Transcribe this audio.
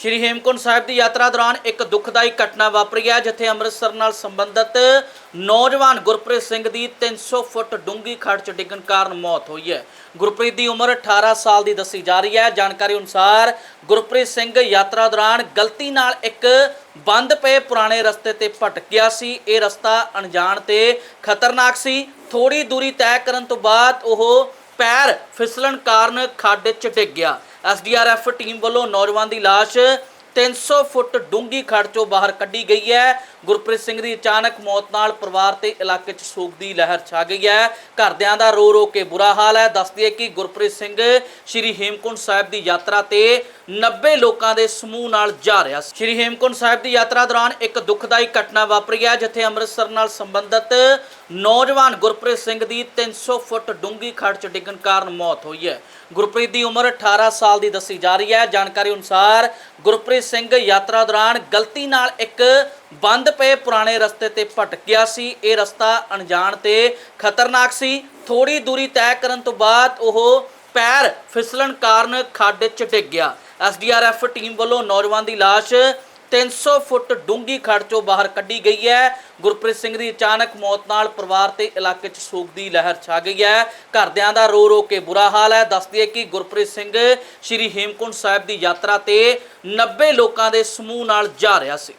ਸ਼੍ਰੀ ਹੇਮਕੁੰਟ ਸਾਹਿਬ ਦੀ ਯਾਤਰਾ ਦੌਰਾਨ ਇੱਕ ਦੁਖਦਾਈ ਘਟਨਾ ਵਾਪਰੀ ਹੈ, ਜਿੱਥੇ ਅੰਮ੍ਰਿਤਸਰ ਨਾਲ ਸੰਬੰਧਿਤ ਨੌਜਵਾਨ ਗੁਰਪ੍ਰੀਤ ਸਿੰਘ ਦੀ 300 ਫੁੱਟ ਡੂੰਘੀ ਖੱਡ 'ਚ ਡਿੱਗਣ ਕਾਰਨ ਮੌਤ ਹੋਈ ਹੈ। ਗੁਰਪ੍ਰੀਤ ਦੀ ਉਮਰ 18 ਸਾਲ ਦੀ ਦੱਸੀ ਜਾ ਰਹੀ ਹੈ। ਜਾਣਕਾਰੀ ਅਨੁਸਾਰ ਗੁਰਪ੍ਰੀਤ ਸਿੰਘ ਯਾਤਰਾ ਦੌਰਾਨ ਗਲਤੀ ਨਾਲ ਇੱਕ ਬੰਦ ਪਏ ਪੁਰਾਣੇ ਰਸਤੇ ਤੇ ਭਟਕ ਗਿਆ ਸੀ। ਇਹ ਰਸਤਾ ਅਣਜਾਣ ਤੇ ਖਤਰਨਾਕ ਸੀ। ਥੋੜੀ ਦੂਰੀ ਤੈਅ ਕਰਨ ਤੋਂ ਬਾਅਦ ਉਹ ਪੈਰ ਫਿਸਲਣ ਕਾਰਨ ਖੱਡ 'ਚ ਡਿੱਗ ਗਿਆ। ਐਸਡੀਆਰਐਫ ਟੀਮ ਵੱਲੋਂ ਨੌਜਵਾਨ ਦੀ ਲਾਸ਼ 300 ਫੁੱਟ ਡੂੰਘੀ ਖੜ 'ਚੋਂ ਬਾਹਰ ਕੱਢੀ ਗਈ ਹੈ। ਗੁਰਪ੍ਰੀਤ ਸਿੰਘ ਦੀ ਅਚਾਨਕ ਮੌਤ ਨਾਲ ਪਰਿਵਾਰ ਤੇ ਇਲਾਕੇ 'ਚ ਸੋਗ ਦੀ ਲਹਿਰ ਛਾ ਗਈ ਹੈ। ਘਰਦਿਆਂ ਦਾ ਰੋ ਰੋ ਕੇ ਬੁਰਾ ਹਾਲ ਹੈ। ਦੱਸਦੀ ਹੈ ਕਿ ਗੁਰਪ੍ਰੀਤ ਸਿੰਘ ਸ਼੍ਰੀ ਹੇਮਕੁੰਟ ਸਾਹਿਬ ਦੀ ਯਾਤਰਾ ਤੇ 90 ਲੋਕਾਂ ਦੇ ਸਮੂਹ ਨਾਲ ਜਾ ਰਿਹਾ ਸੀ। ਸ਼੍ਰੀ ਹੇਮਕੁੰਟ ਸਾਹਿਬ ਦੀ ਯਾਤਰਾ ਦੌਰਾਨ ਇੱਕ ਦੁਖਦਾਈ ਘਟਨਾ ਵਾਪਰੀ ਹੈ, ਜਿੱਥੇ ਅੰਮ੍ਰਿਤਸਰ ਨਾਲ ਸੰਬੰਧਿਤ ਨੌਜਵਾਨ ਗੁਰਪ੍ਰੀਤ ਸਿੰਘ ਦੀ 300 ਫੁੱਟ ਡੂੰਘੀ ਖੜ 'ਚ ਡਿੱਗਣ ਕਾਰਨ ਮੌਤ ਹੋਈ ਹੈ। ਗੁਰਪ੍ਰੀਤ ਦੀ ਉਮਰ 18 ਸਾਲ ਦੀ ਦੱਸੀ ਜਾ ਰਹੀ ਹੈ। ਜਾਣਕਾਰੀ ਅਨੁਸਾਰ ਗੁਰਪ੍ਰੀਤ ਸਿੰਘ ਯਾਤਰਾ ਦੌਰਾਨ ਗਲਤੀ ਨਾਲ ਇੱਕ ਬੰਦ ਪਏ ਪੁਰਾਣੇ ਰਸਤੇ ਤੇ ਭਟਕ ਗਿਆ ਸੀ। ਇਹ ਰਸਤਾ ਅਣਜਾਣ ਤੇ ਖਤਰਨਾਕ ਸੀ। ਥੋੜੀ ਦੂਰੀ ਤੈਅ ਕਰਨ ਤੋਂ ਬਾਅਦ ਉਹ ਪੈਰ ਫਿਸਲਣ ਕਾਰਨ ਖੱਡ 'ਚ ਡਿੱਗ ਗਿਆ। ਐਸਡੀਆਰਐਫ ਟੀਮ ਵੱਲੋਂ ਨੌਜਵਾਨ ਦੀ ਲਾਸ਼ 300 ਫੁੱਟ ਡੂੰਘੀ ਖੱਡ 'ਚੋਂ ਬਾਹਰ ਕੱਢੀ ਗਈ ਹੈ। ਗੁਰਪ੍ਰੀਤ ਸਿੰਘ ਦੀ ਅਚਾਨਕ ਮੌਤ ਨਾਲ ਪਰਿਵਾਰ ਤੇ ਇਲਾਕੇ 'ਚ ਸੋਗ ਦੀ ਲਹਿਰ ਛਾ ਗਈ ਹੈ। ਘਰਦਿਆਂ ਦਾ ਰੋ ਰੋ ਕੇ ਬੁਰਾ ਹਾਲ ਹੈ। ਦੱਸਦੀ ਹੈ ਕਿ ਗੁਰਪ੍ਰੀਤ ਸਿੰਘ ਸ਼੍ਰੀ ਹੇਮਕੁੰਟ ਸਾਹਿਬ ਦੀ ਯਾਤਰਾ ਤੇ 90 ਲੋਕਾਂ ਦੇ ਸਮੂਹ ਨਾਲ ਜਾ ਰਿਹਾ ਸੀ।